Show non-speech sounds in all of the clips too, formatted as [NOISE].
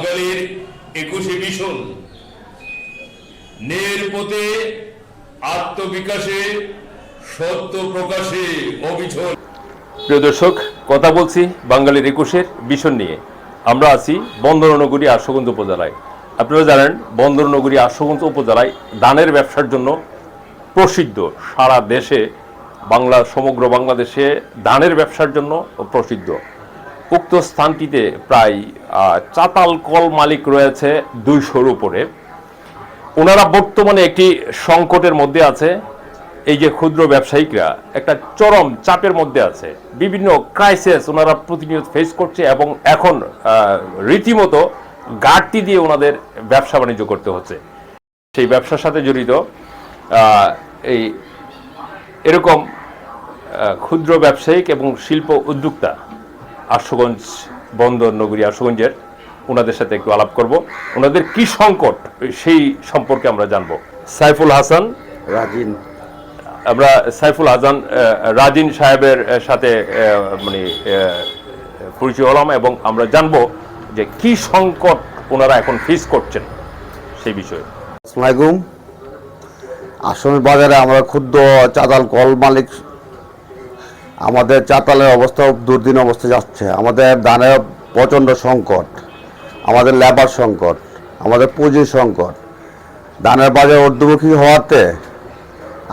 বাঙালির একুশে মিশন নের পথে আত্মবিকাশে সত্য প্রকাশে অবিচল। প্রিয় দর্শক, কথা বলছি বাঙালির একুশের মিশন নিয়ে। আমরা আছি বন্দরনগরী আশুগঞ্জ উপজেলায়। আপনারা জানেন বন্দরনগরী আশুগঞ্জ উপজেলায় ধানের ব্যবসার জন্য প্রসিদ্ধ সারা দেশে বাংলা, সমগ্র বাংলাদেশে ধানের ব্যবসার জন্য প্রসিদ্ধ। উক্ত স্থানটিতে প্রায় চাতাল কল মালিক রয়েছে দুইশোর উপরে। ওনারা বর্তমানে একটি সংকটের মধ্যে আছে। এই যে ক্ষুদ্র ব্যবসায়িকরা, একটা চরম চাপের মধ্যে আছে। বিভিন্ন ক্রাইসিস ওনারা প্রতিনিয়ত ফেস করছে এবং এখন রীতিমতো ঘাটতি দিয়ে ওনাদের ব্যবসা বাণিজ্য করতে হচ্ছে। সেই ব্যবসার সাথে জড়িত এই এরকম ক্ষুদ্র ব্যবসায়িক এবং শিল্প উদ্যোক্তা আশুগঞ্জ বন্দর নগরী আশুগঞ্জের ওনাদের সাথে একটু আলাপ করব। ওনাদের কি সংকট সেই সম্পর্কে আমরা জানব। সাইফুল হাসান রাজিন। আমরা সাইফুল হাসান রাজিন সাহেবের সাথে মানে পরিচয় হলাম এবং আমরা জানব যে কি সংকট ওনারা এখন ফেস করছেন সেই বিষয়ে। আসসালামাইকুম আসামি বাজারে আমরা ক্ষুদ্র চাতাল কল মালিক আমাদের চাতালের অবস্থা দুর্দিন অবস্থা যাচ্ছে। আমাদের ধানের প্রচণ্ড সংকট, আমাদের লেবার সংকট, আমাদের পুঁজির সংকট। ধানের বাজার ঊর্ধ্বমুখী হওয়াতে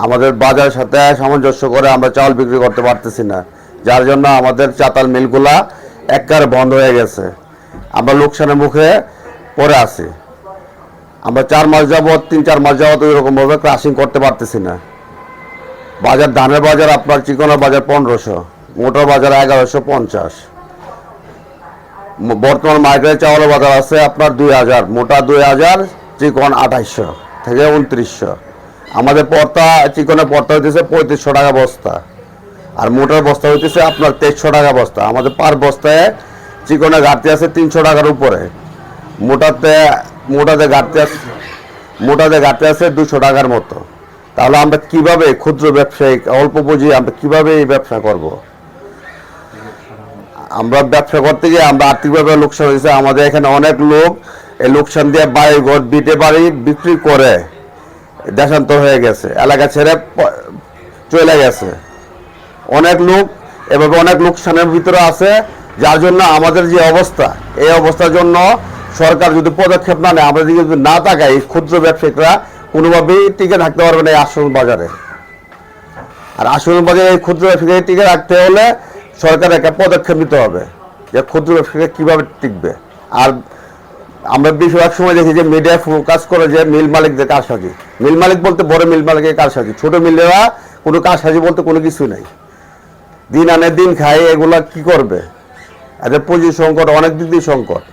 আমাদের বাজারের সাথে সামঞ্জস্য করে আমরা চাল বিক্রি করতে পারতেছি না। যার জন্য আমাদের চাতাল মিলগুলা একবারে বন্ধ হয়ে গেছে। আমরা লোকসানের মুখে পড়ে আছি। আমরা চার মাস যাবত তিন চার মাস যাবত ওই রকমভাবে ক্রাসিং করতে পারতেছি না। বাজার ধানের বাজার আপনার চিকনের বাজার পনেরোশো, মোটর বাজার এগারোশো পঞ্চাশ। বর্তমান মার্কেটে চাওয়ালের বাজার আছে আপনার দুই হাজার, মোটা দুই হাজার, চিকন আঠাইশশো থেকে উনত্রিশশো। আমাদের পর্তা, চিকনের পর্তা হইতেছে পঁয়ত্রিশশো টাকা বস্তা। আর মোটার বস্তা হইতেছে আপনার তেইশশো টাকা বস্তা। আমাদের পার বস্তায় চিকনে ঘাটতি আছে তিনশো টাকার উপরে। মোটাতে মোটাতে ঘাটতি আছে, মোটাতে ঘাটতি আছে দুশো টাকার মতো। তাহলে আমরা কীভাবে ক্ষুদ্র ব্যবসায়িক অল্প পুঁজি, আমরা কীভাবে এই ব্যবসা করব? আমরা ব্যবসা করতে গিয়ে আমরা আর্থিকভাবে লোকসান হয়েছে। আমাদের এখানে অনেক লোক এই লোকসান দিয়ে বাড়ি ঘর বিটে বাড়ি বিক্রি করে দেশান্তর হয়ে গেছে। এলাকা ছেড়ে চলে গেছে। অনেক লোক এভাবে অনেক লোকসানের ভিতরে আছে, যার জন্য আমাদের যে অবস্থা, এই অবস্থার জন্য সরকার যদি পদক্ষেপ না নেয় আমরা যদি না তাকাই ক্ষুদ্র ব্যবসায়িকরা কোনোভাবেই টিকে থাকতে পারবে না এই আসল বাজারে। আর আসল বাজারে এই ক্ষুদ্র ব্যবসায়ীকে টিকে রাখতে হলে সরকার একটা পদক্ষেপ নিতে হবে যে ক্ষুদ্র ব্যবসায়ীকে কীভাবে টিকবে। আর আমরা বেশিরভাগ সময় দেখি যে মিডিয়া ফোকাস করে যে মিল মালিকদের কারসাজি। মিল মালিক বলতে বড় মিল মালিকের কারসাজি, ছোট মিলেরা কোনো কারসাজি বলতে কোনো কিছু নেই। দিন আনে দিন খায়, এগুলা কি করবে? এদের পুঁজির সংকট, অনেক দিক দিয়ে সংকট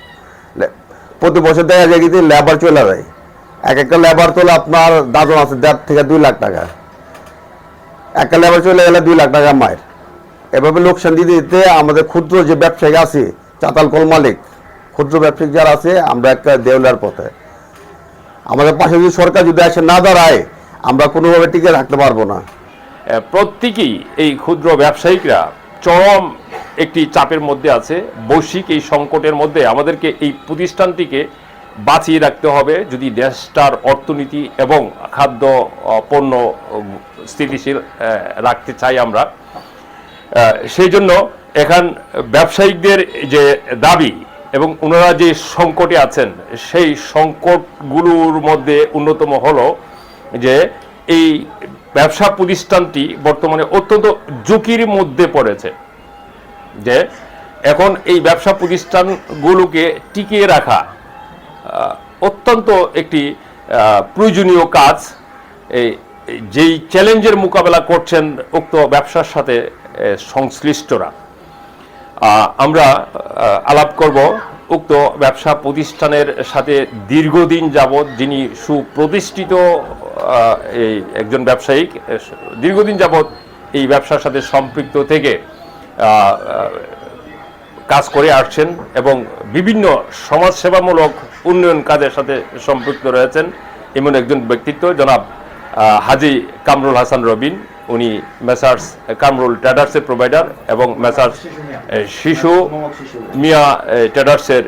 প্রতি বছর দেখা যায় কিন্তু লেবার চলে যায়। এক একটা লেবার তোলে আপনার দাদন আছে দেড় থেকে দুই লাখ টাকা। একটা লেবার চলে গেলে দুই লাখ টাকা মায়ের এভাবে লোকসান দিতে দিতে আমাদের ক্ষুদ্র যে ব্যবসায়ী আছে চাতাল কল মালিক, ক্ষুদ্র ব্যবসায়িক যারা আছে, আমরা একটা দেউলার পথে। আমাদের পাশে যদি সরকার যদি এসে না দাঁড়ায়, আমরা কোনোভাবে টিকে রাখতে পারব না। প্রত্যেকেই এই ক্ষুদ্র ব্যবসায়িকরা চরম একটি চাপের মধ্যে আছে। বৈশ্বিক এই সংকটের মধ্যে আমাদেরকে এই প্রতিষ্ঠানটিকে বাঁচিয়ে রাখতে হবে। যদি দেশটার অর্থনীতি এবং খাদ্য পণ্য স্থিতিশীল রাখতে চাই আমরা সেই জন্য এখান ব্যবসায়িকদের যে দাবি এবং ওনারা যে সংকটে আছেন, সেই সংকটগুলোর মধ্যে অন্যতম হলো যে এই ব্যবসা প্রতিষ্ঠানটি বর্তমানে অত্যন্ত ঝুঁকির মধ্যে পড়েছে। যে এখন এই ব্যবসা প্রতিষ্ঠানগুলোকে টিকিয়ে রাখা অত্যন্ত একটি প্রয়োজনীয় কাজ। এই যেই চ্যালেঞ্জের মোকাবেলা করছেন উক্ত ব্যবসার সাথে সংশ্লিষ্টরা। আমরা আলাপ করব উক্ত ব্যবসা প্রতিষ্ঠানের সাথে দীর্ঘদিন যাবৎ যিনি সুপ্রতিষ্ঠিত এই একজন ব্যবসায়িক দীর্ঘদিন যাবৎ এই ব্যবসার সাথে সম্পৃক্ত থেকে কাজ করে আসছেন এবং বিভিন্ন সমাজসেবামূলক উন্নয়ন কাজের সাথে সম্পৃক্ত রয়েছেন। এমন একজন ব্যক্তিত্ব জনাব হাজি কামরুল হাসান রবিন। উনি মেসার্স কামরুল ট্রেডার্সের প্রোভাইডার এবং মেসার্স শিশু মিয়া। ট্রেডার্সের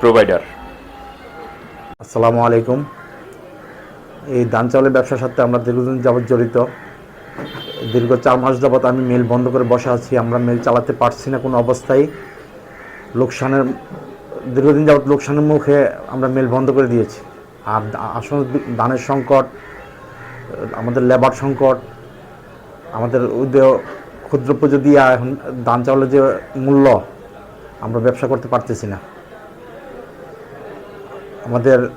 প্রোভাইডার। আসসালামু আলাইকুম। এই ধান চাউলের ব্যবসার সাথে আমরা দীর্ঘদিন যাবৎ জড়িত। দীর্ঘ চার মাস যাবৎ আমি মেল বন্ধ করে বসে আছি। আমরা মেল চালাতে পারছি না কোনো অবস্থায়। লোকসানের, দীর্ঘদিন যাবৎ লোকসানের মুখে আমরা মেল বন্ধ করে দিয়েছি। আর দা- দানের সংকট, আমাদের লেবার সংকট, আমাদের উদয় ক্ষুদ্র পুজো দিয়ে এখন ধান চাউলের যে মূল্য, আমরা ব্যবসা করতে পারতেছি না। আমাদের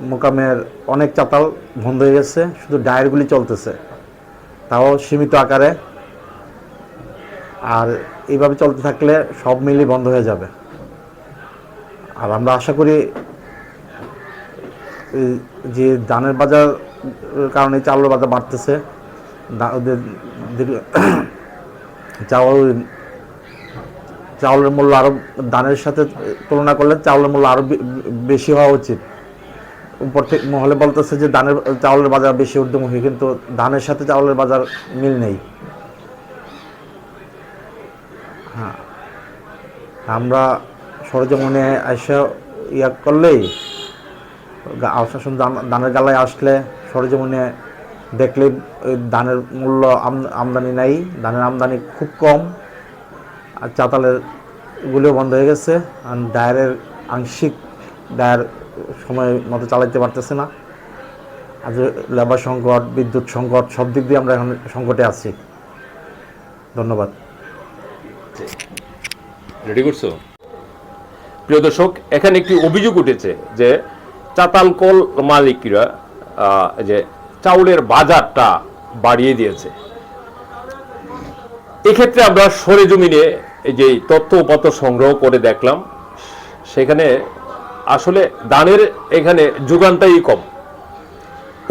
মোকামের অনেক চাতাল বন্ধ হয়ে গেছে, শুধু ডায়েরগুলি চলতেছে। তাও সীমিত আকারে আর এইভাবে চলতে থাকলে সব মিলই বন্ধ হয়ে যাবে। আর আমরা আশা করি যে ধানের বাজার কারণে চাউলের বাজার বাড়তেছে [COUGHS] চাউল, চাউলের মূল্য আরও ধানের সাথে তুলনা করলে চাউলের মূল্য আরও বেশি হওয়া উচিত। উপর থেকে মহলে বলতেছে যে ধানের, চাউলের বাজার বেশি ঊর্ধ্বমুখী, কিন্তু ধানের সাথে চাউলের বাজার মিল নেই। হ্যাঁ। আমরা সরজমনে এসে ইয়া করলেই, গা- আশ্বাসন দান- ধানের গালায় আসলে সরজমনে দেখলে ধানের মূল্য আম- আমদানি নাই ধানের আমদানি খুব কম, আর চাতালের গুলিও বন্ধ হয়ে গেছে, আর ডায়ারের আংশিক ডায়ার সময় মতো চালাইতে পারতেছে না। আর লেবার সংকট, বিদ্যুৎ সংকট, সব দিক দিয়ে আমরা এখন সংকটে আছি। ধন্যবাদ। রেডি করছ? প্রিয় দর্শক, এখানে একটি অভিযোগ উঠেছে যে চাতাল কল মালিকরা যে চাউলের বাজারটা বাড়িয়ে দিয়েছে। এক্ষেত্রে আমরা যে তথ্য সংগ্রহ করে দেখলাম, সেখানে আসলে দানের এখানে যোগানটাই কম।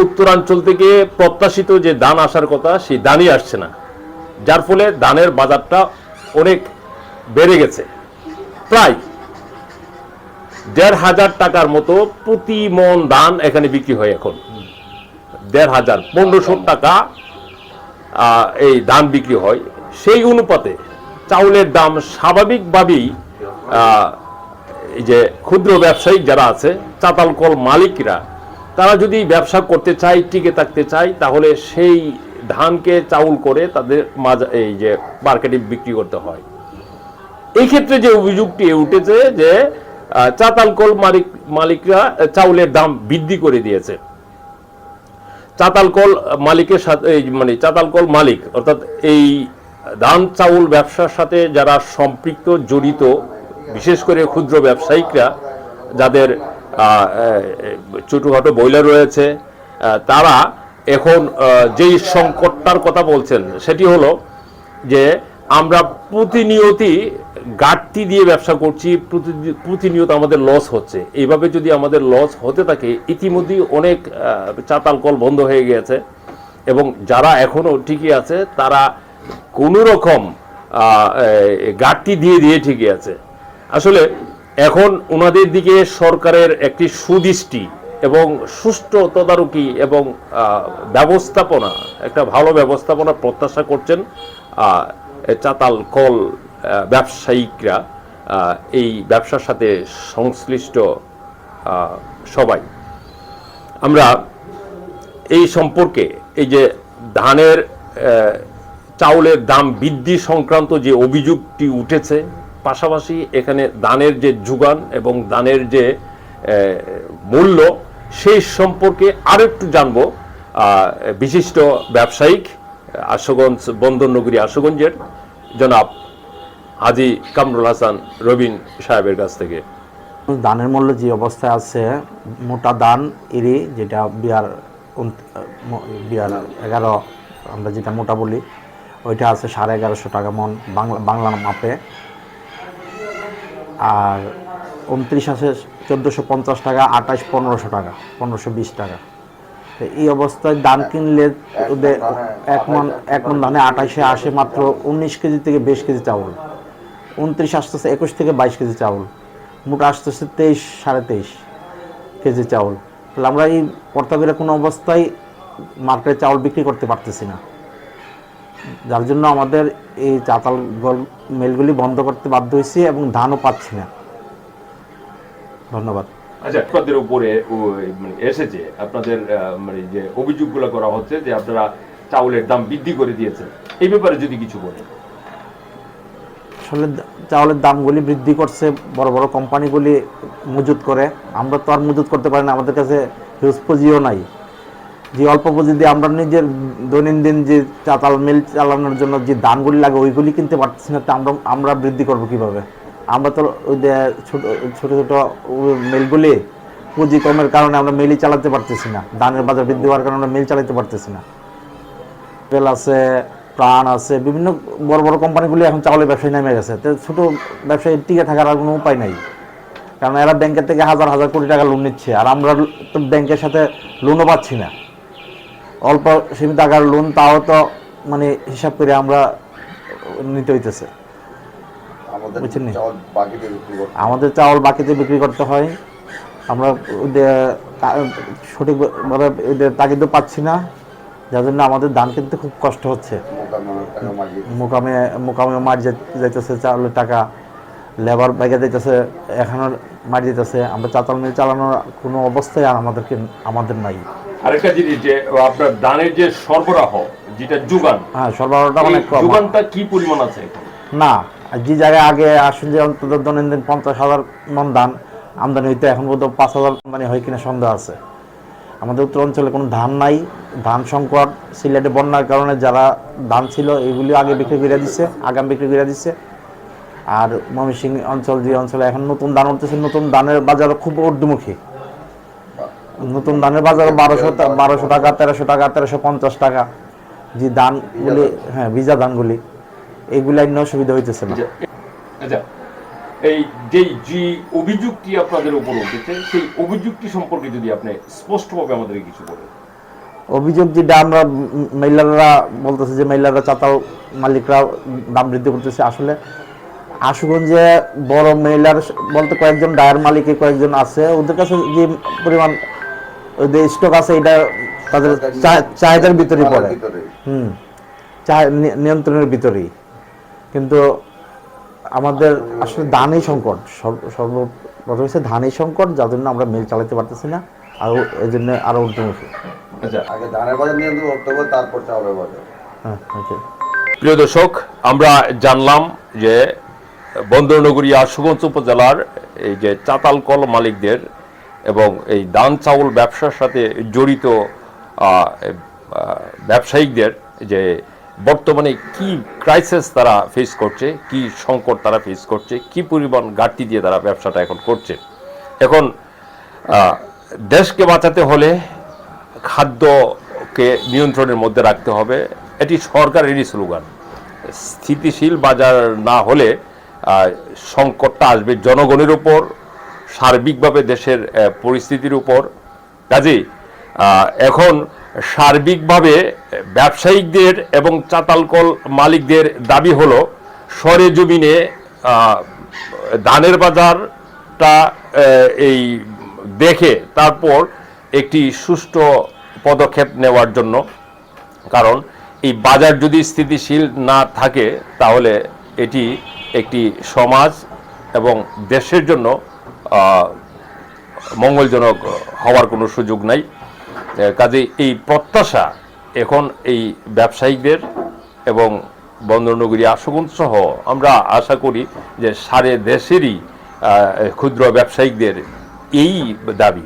উত্তরাঞ্চল থেকে প্রত্যাশিত যে দান আসার কথা, সেই দানই আসছে না। যার ফলে দানের বাজারটা অনেক বেড়ে গেছে। প্রায় দেড় হাজার টাকার মতো প্রতি মন দান এখানে বিক্রি হয় এখন। দেড় হাজার, পনেরোশো টাকা এই ধান বিক্রি হয়। সেই অনুপাতে চাউলের দাম স্বাভাবিকভাবেই যে ক্ষুদ্র ব্যবসায়িক যারা আছে, চাতাল কল মালিকরা, তারা যদি ব্যবসা করতে চায়, টিকে থাকতে চায়, তাহলে সেই ধানকে চাউল করে তাদের মাজা এই যে মার্কেটে বিক্রি করতে হয়। এই ক্ষেত্রে যে অভিযোগটি উঠেছে যে চাতাল কল মালিক মালিকরা চাউলের দাম বৃদ্ধি করে দিয়েছে। চাতাল কল মালিকের সাথে মানে চাতাল কল মালিক অর্থাৎ এই ধান চাউল ব্যবসার সাথে যারা সম্পৃক্ত জড়িত বিশেষ করে ক্ষুদ্র ব্যবসায়িকরা যাদের ছোটখাটো রয়েছে আহ, তারা এখন যেই সংকটটার কথা বলছেন, সেটি হলো যে আমরা প্রতিনিয়তই ঘাটতি দিয়ে ব্যবসা করছি প্রতি- প্রতিনিয়ত আমাদের লস হচ্ছে। এইভাবে যদি আমাদের লস হতে থাকে, ইতিমধ্যেই অনেক চাতাল কল বন্ধ হয়ে গিয়েছে এবং যারা এখনও ঠিকই আছে, তারা কোনো রকম ঘাটতি দিয়ে দিয়ে ঠিকই আছে। আসলে এখন ওনাদের দিকে সরকারের একটি সুদৃষ্টি এবং সুষ্ঠু তদারকি এবং ব্যবস্থাপনা, একটা ভালো ব্যবস্থাপনা প্রত্যাশা করছেন চাতাল কল ব্যবসায়িকরা এই ব্যবসার সাথে সংশ্লিষ্ট সবাই। আমরা এই সম্পর্কে এই যে ধানের চাউলের দাম বৃদ্ধি সংক্রান্ত যে অভিযোগটি উঠেছে, পাশাপাশি এখানে দানের যে যোগান এবং দানের যে মূল্য সেই সম্পর্কে আরেকটু জানব। বিশিষ্ট ব্যবসায়িক আশুগঞ্জ, বন্দরনগরী আশুগঞ্জের জনাব হাজি কামরুল হাসান রবিন সাহেবের কাছ থেকে। দানের মূল্য যে অবস্থায় আছে, মোটা দান ইরি যেটা বিয়ার বিয়ার এগারো, আমরা যেটা মোটা বলি, ওইটা আছে সাড়ে এগারোশো টাকা মন, বাংলা বাংলা মাপে। আর উনত্রিশ আছে চোদ্দোশো পঞ্চাশ টাকা আঠাশ পনেরোশো টাকা পনেরোশো বিশ টাকা। তো এই অবস্থায় ধান কিনলে ওদের এক মন এক মন ধানে আঠাশে আসে মাত্র উনিশ কেজি থেকে বিশ কেজি চাউল। উনত্রিশ আসতেছে একুশ থেকে বাইশ কেজি চাউল। মোটা আসতেছে তেইশ সাড়ে তেইশ কেজি চাউল। তাহলে আমরা এই কর্তাবিরা কোনো অবস্থায় মার্কেটে চাউল বিক্রি করতে পারতেছি না। যার জন্য আমাদের এই চাতাল গল- মিলগুলি বন্ধ করতে বাধ্য হয়েছি এবং ধানও পাচ্ছি না। ধন্যবাদ। আচ্ছা আপনাদের উপরে মানে এসেছে আপনাদের মানে যে অভিযোগগুলো করা হচ্ছে যে আপনারা চাউলের দাম বৃদ্ধি করে দিয়েছেন এই ব্যাপারে যদি কিছু বলেন। আসলে চাউলের দামগুলি বৃদ্ধি করছে বড় বড় কোম্পানিগুলি মজুত করে। আমরা তো আর মজুত করতে পারি না আমাদের কাছে হিউজ পুঁজিও নাই। যে অল্প পুঁজি দিয়ে আমরা নিজের দৈনন্দিন যে চাতাল মিল চালানোর জন্য যে ধানগুলি লাগে ওইগুলি কিনতে পারতেছি না তা আমরা আমরা বৃদ্ধি করব কীভাবে? আমরা তো ছোট ছোট ছোট মিলগুলি পুঁজি কমের কারণে আমরা মিলই চালাতে পারতেছি না। ধানের বাজার বৃদ্ধি হওয়ার কারণে আমরা মিল চালাতে পারতেছি না। তেল আছে, প্রাণ আছে, বিভিন্ন বড় বড় কোম্পানিগুলি এখন চাউলের ব্যবসায় নেমে গেছে। তো ছোট ব্যবসায়ী টিকে থাকার আর কোনো উপায় নাই। কারণ এরা ব্যাংকের থেকে হাজার হাজার কোটি টাকা লোন নিচ্ছে, আর আমরা তো ব্যাংকের সাথে লোনও পাচ্ছি না। অল্প সীমিত টাকার লোন তাও তো মানে হিসাব করে আমরা নিতে হইতেছে। বুঝছেন নি? চাউল বাকিতে বিক্রি করতে আমাদের চাউল বাকিতে বিক্রি করতে হয়। আমরা সঠিকভাবে ওদের তাগিদ পাচ্ছি না। যার জন্য আমাদের ধান কিনতে খুব কষ্ট হচ্ছে। মোকামে মোকামে মার যাই- যাইতেছে চাউলের টাকা লেবার ব্যাগে যাইতেছে এখনও মার যেতেছে আমরা চাতাল মিল চালানোর কোনো অবস্থায় আর আমাদেরকে আমাদের নাই। আরেকটা জিনিস যে আপনার ধানের যে সরবরাহ যেটা যোগান হ্যাঁ সরবরাহটা অনেক কম। যোগানটা কি পরিমাণ আছে না যে জায়গায় আগে আসুন যে অন্তত দৈনন্দিন পঞ্চাশ হাজার মন ধান আমদানি হইতে, এখন পর্যন্ত পাঁচ হাজার আমদানি হয় কিনা সন্দেহ আছে। আমাদের উত্তর অঞ্চলে কোনো ধান নাই, ধান সংকট, সিলেটে বন্যার কারণে যারা ধান ছিল এগুলি আগে বিক্রি করে দিচ্ছে আগাম বিক্রি করে দিচ্ছে আর ময়মনসিংহ অঞ্চল যে অঞ্চলে এখন নতুন ধান উঠতেছে, নতুন ধানের বাজার খুব ঊর্ধ্বমুখী। নতুন ধানের বাজার বারোশো বারোশো টাকা, তেরোশো টাকা, তেরোশো পঞ্চাশ টাকা। যে ধানগুলি হ্যাঁ ভিজা ধানগুলি। এইগুলাই নিয়ে সুবিধা হইতেছে না। যে আচ্ছা এই যে যে অভিযোগটি আপনাদের উপর উঠেছে সেই অভিযোগটি সম্পর্কে যদি আপনি স্পষ্টভাবে আমাদের কিছু বলেন। অভিযোগ যেটা আমরা মহিলারা বলতেছে যে মহিলারা চাতাল মালিকরা দাম বৃদ্ধি করতেছে। আসলে আশুগঞ্জে বড় মহিলার বলতে কয়েকজন ডায়ার মালিক কয়েকজন আছে। ওদের কাছে যে পরিমাণ ওদের স্টক আছে এটা তাদের চাহিদার ভিতরে পড়ে। হুম চা- নিয়ন্ত্রণের ভিতরেই। কিন্তু আমাদের আসলে ধানই সংকট। সর্ব- সর্বপ্রথম হচ্ছে ধানই সংকট যার জন্য আমরা মিল চালাতে পারতেছি না আর এই জন্য আরও ঊর্ধ্বমুখী আচ্ছা আগে ধানের বাজার নিয়ন্ত্রণ করতে হবে তারপর চাউলের বাজার। হ্যাঁ ওকে। প্রিয় দর্শক আমরা জানলাম যে বন্দরনগরী আশুগঞ্জ উপজেলার এই যে চাতাল কল মালিকদের এবং এই দান চাউল ব্যবসার সাথে জড়িত ব্যবসায়িকদের যে বর্তমানে কি ক্রাইসিস তারা ফেস করছে, কি সংকট তারা ফেস করছে, কি পরিমাণ ঘাটতি দিয়ে তারা ব্যবসাটা এখন করছে। এখন দেশকে বাঁচাতে হলে খাদ্যকে নিয়ন্ত্রণের মধ্যে রাখতে হবে। এটি সরকারেরই স্লোগান। স্থিতিশীল বাজার না হলে সংকটটা আসবে জনগণের উপর, সার্বিকভাবে দেশের পরিস্থিতির উপর। কাজেই এখন সার্বিকভাবে ব্যবসায়িকদের এবং চাতালকল মালিকদের দাবি হলো, সরে জমিনে ধানের বাজারটা এই দেখে তারপর একটি সুষ্ঠু পদক্ষেপ নেওয়ার জন্য। কারণ এই বাজার যদি স্থিতিশীল না থাকে, তাহলে এটি একটি সমাজ এবং দেশের জন্য মঙ্গলজনক হওয়ার কোনো সুযোগ নাই। কাজে এই প্রত্যাশা এখন এই ব্যবসায়ীদের এবং বন্দরনগরী আশগুন সহ আমরা আশা করি যে সারে দেশেরই ক্ষুদ্র ব্যবসায়িকদের এই দাবি।